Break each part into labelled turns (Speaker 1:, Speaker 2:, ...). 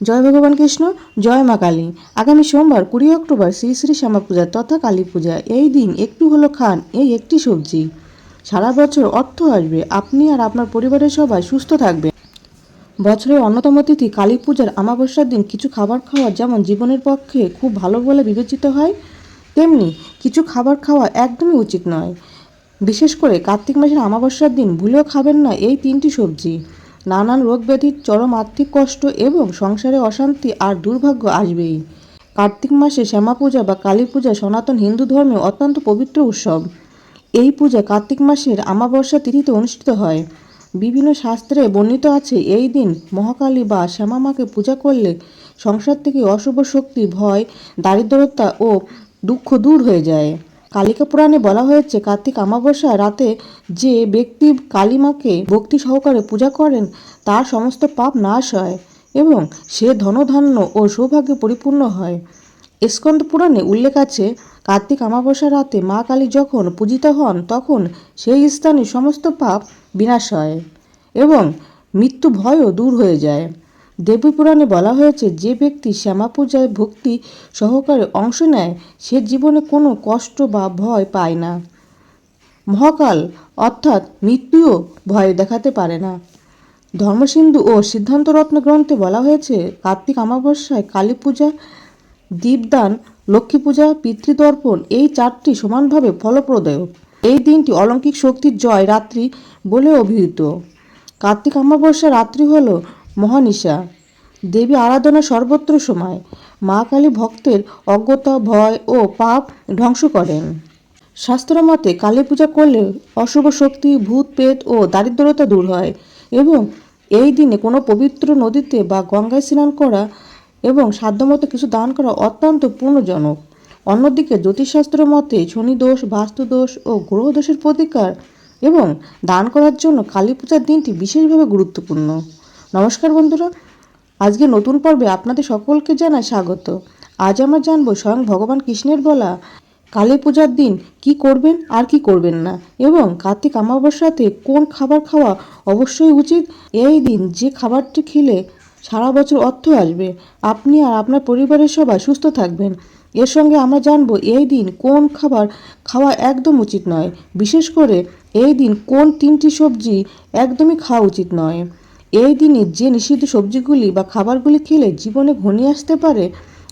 Speaker 1: জয় ভগবান কৃষ্ণ, জয় মা কালী। আগামী সোমবার কুড়ি অক্টোবর শ্রী শ্রী শ্যামা পূজা তথা কালী পূজা। এই দিন একটু হলো খান, এই একটি সবজি। সারা বছর অর্থ আসবে, আপনি আর আপনার পরিবারের সবাই সুস্থ থাকবে বছরের অন্যতম তিথি কালী পূজার আমাবস্যার দিন কিছু খাবার খাওয়া যেমন জীবনের পক্ষে খুব ভালো বলে বিবেচিত হয়, তেমনি কিছু খাবার খাওয়া একদমই উচিত নয়। বিশেষ করে কার্তিক মাসের আমাবস্যার দিন ভুলেও খাবেন না এই তিনটি সবজি। নানান রোগ ব্যাধির চরম আর্থিক কষ্ট এবং সংসারে অশান্তি আর দুর্ভাগ্য আসবেই। কার্তিক মাসে শ্যামা পূজা বা কালী পূজা সনাতন হিন্দু ধর্মে অত্যন্ত পবিত্র উৎসব। এই পূজা কার্তিক মাসের আমাবস্যা তিথিতে অনুষ্ঠিত হয়। বিভিন্ন শাস্ত্রে বর্ণিত আছে, এই দিন মহাকালী বা শ্যামা মাকে পূজা করলে সংসার থেকে অশুভ শক্তি, ভয়, দারিদ্রতা ও দুঃখ দূর হয়ে যায়। কালিকা পুরাণে বলা হয়েছে, কার্তিক অমাবস্যা রাতে যে ব্যক্তি কালী মাকে ভক্তি সহকারে পূজা করেন, তার সমস্ত পাপ নাশ হয় এবং সে ধনধান্য ও সৌভাগ্যে পরিপূর্ণ হয়। স্কন্দ পুরাণে উল্লেখ আছে, কার্তিক অমাবস্যা রাতে মা কালী যখন পূজিত হন, তখন সেই স্থানে সমস্ত পাপ বিনাশ হয় এবং মৃত্যু ভয়ও দূর হয়ে যায়। দেবী পুরাণে বলা হয়েছে, যে ব্যক্তি শ্যামা পূজায় ভক্তি সহকারে অংশ নেয়, সে জীবনে কোনো কষ্ট বা ভয় পায় না। মহাকাল অর্থাৎ মৃত্যুও ভয় দেখাতে পারে না। ধর্মসিন্ধু ও সিদ্ধান্তরত্ন গ্রন্থে বলা হয়েছে, কার্তিক অমাবস্যায় কালী পূজা, দীপদান, লক্ষ্মী পূজা, পিতৃতর্পণ এই চারটি সমানভাবে ফলপ্রদায়ক এই দিনটি অলৌকিক শক্তির জয় রাত্রি বলে অভিহিত। কার্তিক অমাবস্যা রাত্রি হল মহানিশা, দেবী আরাধনা সর্বত্র সময়। মা কালী ভক্তের অজ্ঞতা, ভয় ও পাপ ধ্বংস করেন। শাস্ত্র মতে কালী পূজা করলে অশুভ শক্তি, ভূত পেত ও দারিদ্রতা দূর হয় এবং এই দিনে কোনো পবিত্র নদীতে বা গঙ্গায় স্নান করা এবং সাধ্যমতো কিছু দান করা অত্যন্ত পূর্ণজনক অন্যদিকে জ্যোতিষশাস্ত্র মতে শনি দোষ, বাস্তু দোষ ও গ্রহ দোষের প্রতিকার এবং দান করার জন্য কালী পূজার দিনটি বিশেষভাবে গুরুত্বপূর্ণ। নমস্কার বন্ধুরা। আজকে নতুন পর্বে আপনাদের সকলকে জানাই স্বাগত। আজ আমরা জানব স্বয়ং ভগবান কৃষ্ণের বলা কালী পূজার দিন কি করবেন আর কি করবেন না এবং কার্তিক অমাবস্যাতে কোন খাবার খাওয়া অবশ্যই উচিত? এই দিন যে খাবারটি খেলে সারা বছর অর্থ আসবে, আপনি আর আপনার পরিবারের সবাই সুস্থ থাকবেন। এর সঙ্গে আমরা জানব এই দিন কোন খাবার খাওয়া একদম উচিত নয়। বিশেষ করে এই দিন কোন তিনটি সবজি একদমই খাওয়া উচিত নয়। এই দিনে যে নিষিদ্ধ সবজিগুলি বা খাবারগুলি খেলে জীবনে ঘনিয়ে আসতে পারে,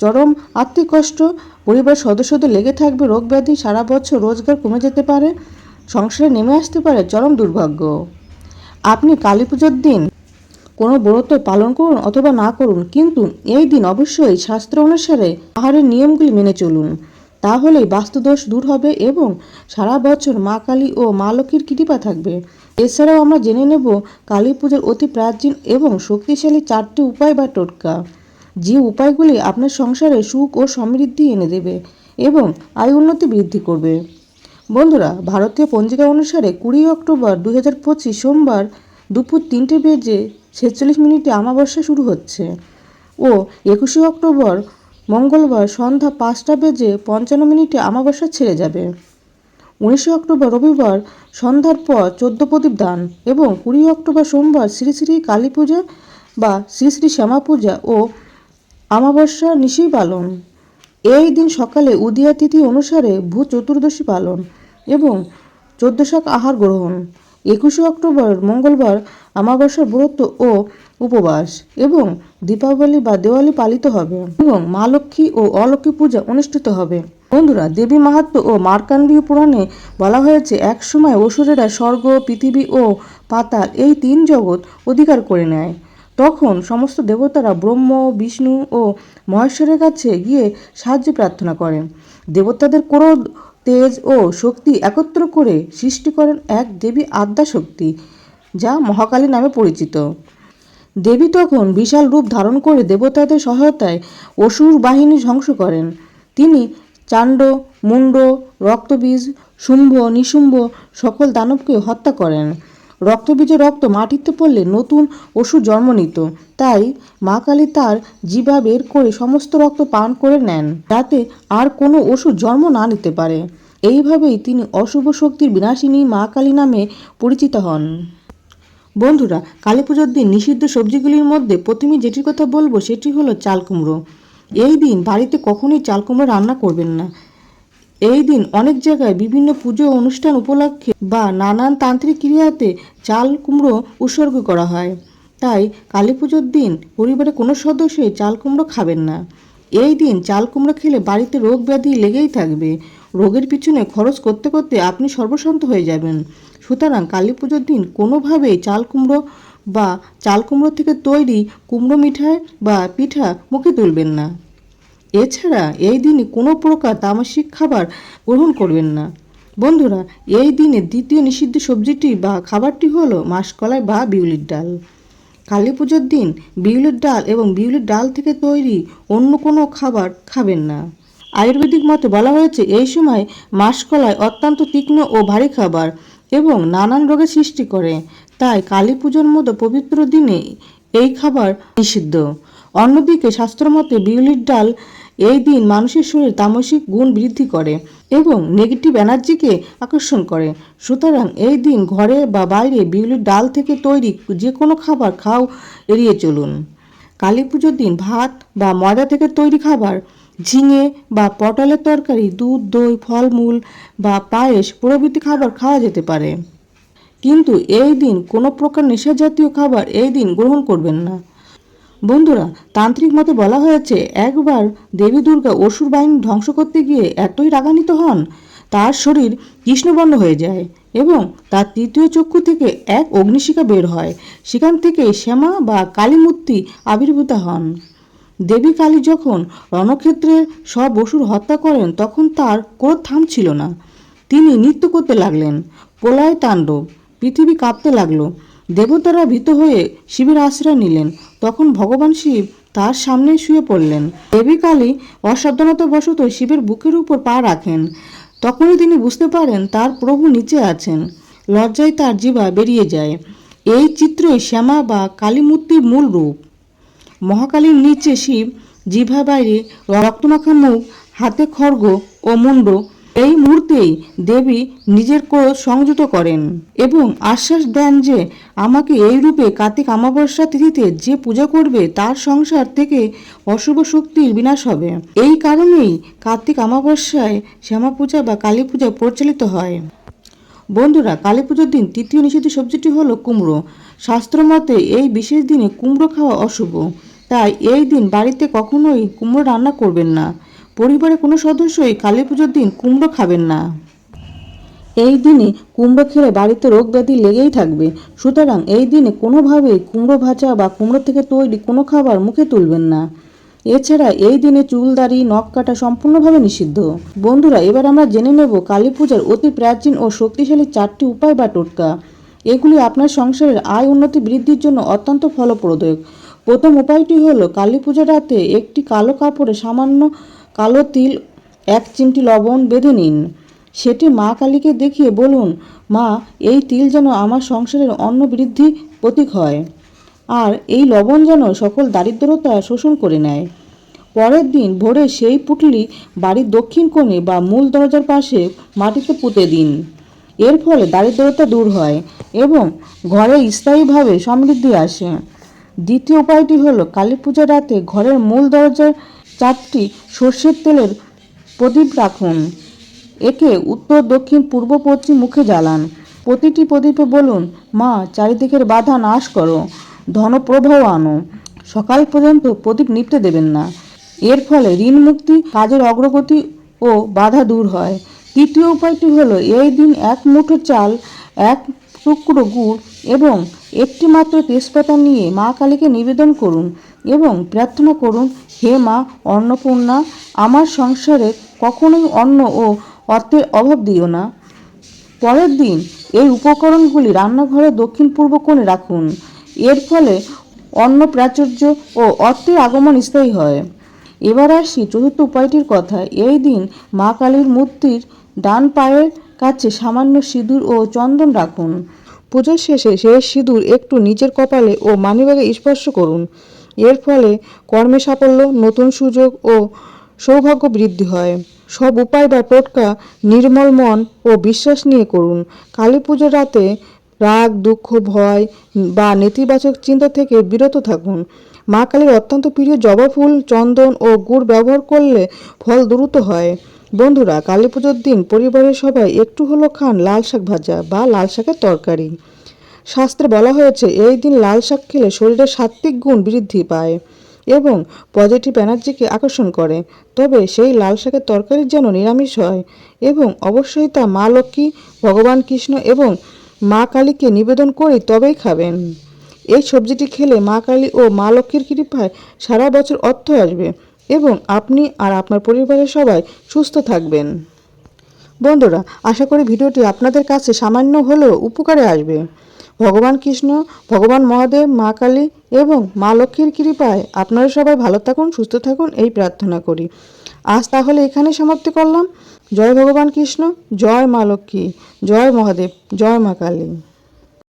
Speaker 1: চরম আর্থিক কষ্ট পরিবার সদস্যদের লেগে থাকবে রোগ ব্যাধি, সারা বছর রোজগার কমে যেতে পারে, সংসারে নেমে আসতে পারে চরম দুর্ভাগ্য। আপনি কালী পুজোর দিন কোনো ব্রত পালন করুন অথবা না করুন, কিন্তু এই দিন অবশ্যই শাস্ত্র অনুসারে আহারের নিয়মগুলি মেনে চলুন। তাহলেই বাস্তুদোষ দূর হবে এবং সারা বছর মা কালী ও মা লক্ষ্মীর কৃপা থাকবে? এছাড়াও আমরা জেনে নেব কালী পুজোর অতি প্রাচীন এবং শক্তিশালী চারটি উপায় বা টোটকা। যে উপায়গুলি আপনার সংসারে সুখ ও সমৃদ্ধি এনে দেবে এবং আয় উন্নতি বৃদ্ধি করবে। বন্ধুরা, ভারতীয় পঞ্জিকা অনুসারে কুড়ি অক্টোবর দু হাজার পঁচিশ সোমবার দুপুর তিনটে বেজে ছেচল্লিশ মিনিটে আমাবস্যা শুরু হচ্ছে ও একুশে অক্টোবর মঙ্গলবার সন্ধ্যা পাঁচটা বেজে পঞ্চান্ন মিনিটে অমাবস্যা ছেড়ে যাবে। উনিশে অক্টোবর রবিবার সন্ধ্যার পর চোদ্দ প্রদীপ দান এবং কুড়ি অক্টোবর সোমবার শ্রী শ্রী কালী পূজা বা শ্রী শ্রী শ্যামা পূজা ও আমাবস্যা নিশি পালন। এই দিন সকালে উদিয়া তিথি অনুসারে ভূ চতুর্দশী পালন এবং চোদ্দ শাক আহার গ্রহণ। একুশে অক্টোবর মঙ্গলবার আমাবস্যার ব্রত ও উপবাস এবং দীপাবলি বা দেওয়ালি পালিত হবে এবং মা লক্ষ্মী ও অলক্ষ্মী পূজা অনুষ্ঠিত হবে। বন্ধুরা, দেবী মাহাত্ম ও মার্কান্ডীয় পুরাণে বলা হয়েছে, এক সময় অসুরেরা স্বর্গ, পৃথিবী ও পাতাল এই তিন জগৎ অধিকার করে নেয়। তখন সমস্ত দেবতারা ব্রহ্ম, বিষ্ণু ও মহেশ্বরের কাছে গিয়ে সাহায্য প্রার্থনা করেন। দেবতাদের ক্রোধ, তেজ ও শক্তি একত্র করে সৃষ্টি করেন এক দেবী আদ্যা শক্তি যা মহাকালী নামে পরিচিত। দেবী তখন বিশাল রূপ ধারণ করে দেবতাদের সহায়তায় অসুর বাহিনী ধ্বংস করেন। তিনি চাণ্ড মুন্ড রক্তবীজ, শুম্ভ, নিশুম্ভ সকল দানবকে হত্যা করেন। রক্তবীজের রক্ত মাটিতে পড়লে নতুন অসুর জন্ম নিত। তাই মা কালী তার জিবা বের করে সমস্ত রক্ত পান করে নেন, যাতে আর কোনো অসুর জন্ম না নিতে পারে। এইভাবেই তিনি অশুভ শক্তির বিনাশিনী মা কালী নামে পরিচিত হন। বন্ধুরা, কালী পুজোর দিন নিষিদ্ধ সবজিগুলির মধ্যে প্রথমে যেটির কথা বলব সেটি হলো চাল কুমড়ো। এই দিন বাড়িতে কখনোই চাল কুমড়ো রান্না করবেন না। এই দিন অনেক জায়গায় বিভিন্ন পুজো অনুষ্ঠান উপলক্ষে বা নানান তান্ত্রিক ক্রিয়াতে চাল কুমড়ো উৎসর্গ করা হয়। তাই কালী পুজোর দিন পরিবারের কোনো সদস্যই চাল কুমড়ো খাবেন না। এই দিন চাল কুমড়ো খেলে বাড়িতে রোগ ব্যাধি লেগেই থাকবে। রোগের পিছনে খরচ করতে করতে আপনি সর্বশান্ত হয়ে যাবেন। সুতরাং কালী পুজোর দিন কোনোভাবেই চাল কুমড়ো বা চাল কুমড়ো থেকে তৈরি কুমড়ো মিঠাই বা পিঠা মুখে তুলবেন না। এছাড়া এই দিনে কোনো প্রকার তামাসিক খাবার গ্রহণ করবেন না। বন্ধুরা, এই দিনে দ্বিতীয় নিষিদ্ধ সবজিটি বা খাবারটি হলো মাসকলাই বা বিউলির ডাল। কালী পুজোর দিন বিউলির ডাল এবং বিউলির ডাল থেকে তৈরি অন্য কোনো খাবার খাবেন না। আয়ুর্বেদিক মতে বলা হয়েছে, এই সময় মাসকলাই অত্যন্ত তীক্ষ্ণ ও ভারী খাবার এবং নানান রোগের সৃষ্টি করে। তাই কালী পুজোর মতো পবিত্র দিনে এই খাবার নিষিদ্ধ। অন্যদিকে শাস্ত্রমতে বিউলির ডাল এই দিন মানুষের শরীরে তামসিক গুণ বৃদ্ধি করে এবং নেগেটিভ এনার্জিকে আকর্ষণ করে। সুতরাং এই দিন ঘরে বা বাইরে বিউলির ডাল থেকে তৈরি যে কোনো খাবার খাও, এড়িয়ে চলুন। কালী পুজোর দিন ভাত বা ময়দা থেকে তৈরি খাবার ঝিঙে বা পটলের তরকারি, দুধ, দই, ফলমূল বা পায়েস প্রভৃতি খাবার খাওয়া যেতে পারে। কিন্তু এই দিন কোনো প্রকার নেশা জাতীয় খাবার এই দিন গ্রহণ করবেন না। বন্ধুরা, তান্ত্রিক মতে বলা হয়েছে, একবার দেবী দুর্গা অসুর বাহিনী ধ্বংস করতে গিয়ে এতই রাগান্বিত হন, তার শরীর কৃষ্ণবর্ণ হয়ে যায় এবং তার তৃতীয় চক্ষু থেকে এক অগ্নিশিখা বের হয়। সেখান থেকে শ্যামা বা কালীমূর্তি আবির্ভূত হন। দেবী কালী যখন রণক্ষেত্রে সব অসুর হত্যা করেন, তখন তার ক্রোধ থামছিল না। তিনি নৃত্য করতে লাগলেন। প্রলয় তাণ্ডব, পৃথিবী কাঁপতে লাগল। দেবতারা ভীত হয়ে শিবের আশ্রয় নিলেন। তখন ভগবান শিব তার সামনে শুয়ে পড়লেন। দেবী কালী অসাবধানতাবশত শিবের বুকের উপর পা রাখেন। তখনই তিনি বুঝতে পারেন তার প্রভু নিচে আছেন। লজ্জায় তার জিভা বেরিয়ে যায়। এই চিত্রই শ্যামা বা কালী মূর্তির মূল রূপ। মহাকালীর নিচে শিব, জিভা বাইরে রক্তমাখা মুখ, হাতে খড়গ ও মুন্ড, এই মুহূর্তেই দেবী নিজের ক্রোধ সংযত করেন এবং আশ্বাস দেন যে আমাকে এই রূপে কার্তিক অমাবস্যা তিথিতে যে পূজা করবে তার সংসার থেকে অশুভ শক্তির বিনাশ হবে। এই কারণেই কার্তিক অমাবস্যায় শ্যামা পূজা বা কালী পূজা প্রচলিত হয়। বন্ধুরা, কালী পুজোর দিন তৃতীয় নিষিদ্ধ সবজিটি হলো কুমড়ো। শাস্ত্রমতে এই বিশেষ দিনে কুমড়ো খাওয়া অশুভ। তাই এই দিন বাড়িতে কখনোই কুমড়ো রান্না করবেন না। পরিবারের কোনো সদস্যই কালী পুজোর দিন কুমড়ো খাবেন না। এই দিনে কুমড়ো খেলে বাড়িতে রোগ ব্যাধি লেগেই থাকবে। সুতরাং এই দিনে কোনোভাবেই কুমড়ো ভাজা বা কুমড়ো থেকে তৈরি কোনো খাবার মুখে তুলবেন না। এছাড়া এই দিনে চুল, দাড়ি, নখ কাটা সম্পূর্ণভাবে নিষিদ্ধ। বন্ধুরা, এবার আমরা জেনে নেব কালী পূজার অতি প্রাচীন ও শক্তিশালী চারটি উপায় বা টোটকা। এগুলি আপনার সংসারের আয় উন্নতি বৃদ্ধির জন্য অত্যন্ত ফলপ্রদ প্রথম উপায়টি হলো, কালী পূজার রাতে একটি কালো কাপড়ে সামান্য কালো তিল, এক চিমটি লবণ বেঁধে নিন। সেটি মা কালীকে দেখিয়ে বলুন, মা, এই তিল যেন আমার সংসারের অন্ন বৃদ্ধি প্রতীক হয়। আর এই লবণ যেন সকল দারিদ্রতা শোষণ করে নেয়। পরের দিন ভোরে সেই পুটলি বাড়ির দক্ষিণ কোণে বা মূল দরজার পাশে মাটিতে পুঁতে দিন। এর ফলে দারিদ্রতা দূর হয় এবং ঘরে স্থায়ীভাবে সমৃদ্ধি আসে। দ্বিতীয় উপায়টি হলো কালী পূজার রাতে ঘরের মূল দরজার চারটি সর্ষের তেলের প্রদীপ রাখুন। একে উত্তর, দক্ষিণ, পূর্ব, পশ্চিম মুখে জ্বালান। প্রতিটি প্রদীপে বলুন, মা, চারিদিকের বাধা নাশ করো। ধনপ্রবাহ আনো সকাল পর্যন্ত প্রদীপ নিপতে দেবেন না। এর ফলে ঋণ মুক্তি কাজের অগ্রগতি ও বাধা দূর হয়। তৃতীয় উপায়টি হলো, এই দিন এক মুঠো চাল, এক টুকরো গুড় এবং একটি মাত্র তেজপাতা নিয়ে মা কালীকে নিবেদন করুন এবং প্রার্থনা করুন, হে মা অন্নপূর্ণা, আমার সংসারে কখনোই অন্ন ও অর্থের অভাব দিও না। পরের দিন এই উপকরণগুলি রান্নাঘরের দক্ষিণ পূর্ব কোণে রাখুন। এর ফলে অন্ন প্রাচুর্য ও অর্থের আগমন স্থায়ী হয়। এবার আসি চতুর্থ উপায়টির কথা, এই দিন মা কালীর মূর্তির ডান পায়ের কাছে সামান্য সিঁদুর ও চন্দন রাখুন। পূজার শেষে সেই সিঁদুর একটু নিজের কপালে ও মানিব্যাগে স্পর্শ করুন। এর ফলে কর্মে সাফল্য, নতুন সুযোগ ও সৌভাগ্য বৃদ্ধি হয়। সব উপায় বা টোটকা নির্মল মন ও বিশ্বাস নিয়ে করুন। কালী পুজোর রাতে রাগ, দুঃখ, ভয় বা নেতিবাচক চিন্তা থেকে বিরত থাকুন। মা কালীর অত্যন্ত প্রিয় জবা ফুল, চন্দন ও গুড় ব্যবহার করলে ফল দ্রুত হয়। বন্ধুরা, কালী পুজোর দিন পরিবারের সবাই একটু হলো খান লাল শাক ভাজা বা লাল শাকের তরকারি। শাস্ত্রে বলা হয়েছে, এই দিন লাল শাক খেলে শরীরের সাত্ত্বিক গুণ বৃদ্ধি পায় এবং পজিটিভ এনার্জিকে আকর্ষণ করে। তবে সেই লাল শাকের তরকারি যেন নিরামিষ হয় এবং অবশ্যই তা মা লক্ষ্মী, ভগবান কৃষ্ণ এবং মা কালীকে নিবেদন করে তবেই খাবেন। এই সবজিটি খেলে মা কালী ও মা লক্ষ্মীর কৃপায় সারা বছর অর্থ আসবে এবং আপনি আর আপনার পরিবারের সবাই সুস্থ থাকবেন। বন্ধুরা, আশা করি ভিডিওটি আপনাদের কাছে সামান্য হলেও উপকারে আসবে। ভগবান কৃষ্ণ, ভগবান মহাদেব, মা কালী এবং মা লক্ষ্মীর কৃপায় আপনারা সবাই ভালো থাকুন, সুস্থ থাকুন, এই প্রার্থনা করি। আজ তাহলে এখানে সমাপ্তি করলাম। জয় ভগবান কৃষ্ণ জয় মা লক্ষ্মী জয় মহাদেব জয় মা কালী।